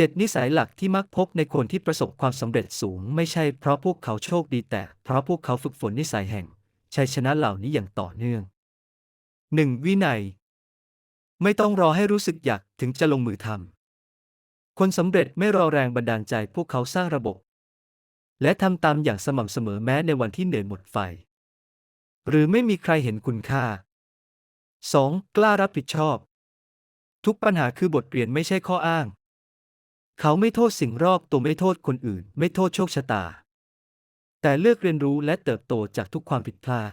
7 นิสัยหลักที่มักพบในคนที่ประสบความสำเร็จสูง ไม่ใช่เพราะพวกเขาโชคดีแต่ เพราะพวกเขาฝึกฝนนิสัยแห่งชัยชนะเหล่านี้อย่างต่อเนื่อง 1. วินัย ไม่ต้องรอให้รู้สึกอยากถึงจะลงมือทำคนสำเร็จไม่รอแรงบันดาลใจพวกเขาสร้างระบบ และทำตามอย่างสม่ำเสมอแม้ในวันที่เหนื่อยหมดไฟ หรือไม่มีใครเห็นคุณค่า 2. กล้ารับผิดชอบ ทุกปัญหาคือบทเรียนไม่ใช่ข้ออ้าง เขาไม่โทษสิ่งรอบตัวไม่โทษคนอื่น ไม่โทษโชคชะตา แต่เลือกเรียนรู้และเติบโตจากทุกความผิดพลาด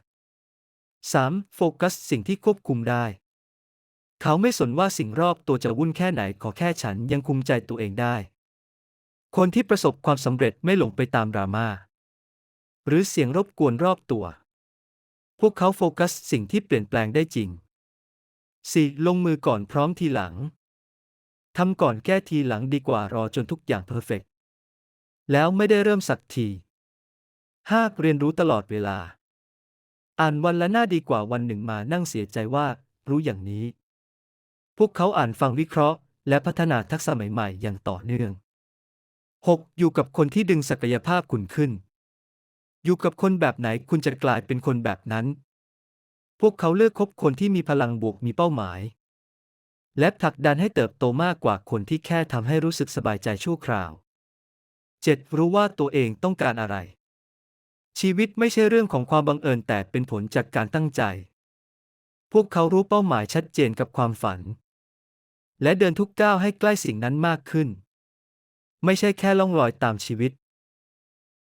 3. โฟกัสสิ่งที่ควบคุมได้ เขาไม่สนว่าสิ่งรอบตัวจะวุ่นแค่ไหนขอแค่ฉันยังคุมใจตัวเองได้ คนที่ประสบความสำเร็จไม่หลงไปตามดราม่าหรือเสียงรบกวนรอบตัว พวกเขาโฟกัสสิ่งที่เปลี่ยนแปลงได้จริง 4. ลงมือก่อนพร้อมทีหลัง ทำก่อนแก้ทีหลังดีกว่ารอจนทุกอย่างเพอร์เฟกแล้วไม่ได้เริ่มสักที 5. เรียนรู้ตลอดเวลา อ่านวันละหน้าดีกว่าวันหนึ่งมานั่งเสียใจว่า รู้อย่างนี้ พวกเขาอ่านฟังวิเคราะห์ และพัฒนาทักษะใหม่ๆ อย่างต่อเนื่อง 6. อยู่กับคนที่ดึงศักยภาพคุณขึ้น อยู่กับคนแบบไหนคุณจะกลายเป็นคนแบบนั้น พวกเขาเลือกคบคนที่มีพลังบวกมีเป้าหมาย และผลักดันให้เติบโตมากกว่าคนที่แค่ทำให้รู้สึกสบายใจชั่วคราว 7. รู้ว่าตัวเองต้องการอะไร ชีวิตไม่ใช่เรื่องของความบังเอิญแต่เป็นผลจากการตั้งใจ พวกเขารู้เป้าหมายชัดเจนกับความฝัน และเดินทุกก้าวให้ใกล้สิ่งนั้นมากขึ้น ไม่ใช่แค่ล่องลอยตามชีวิต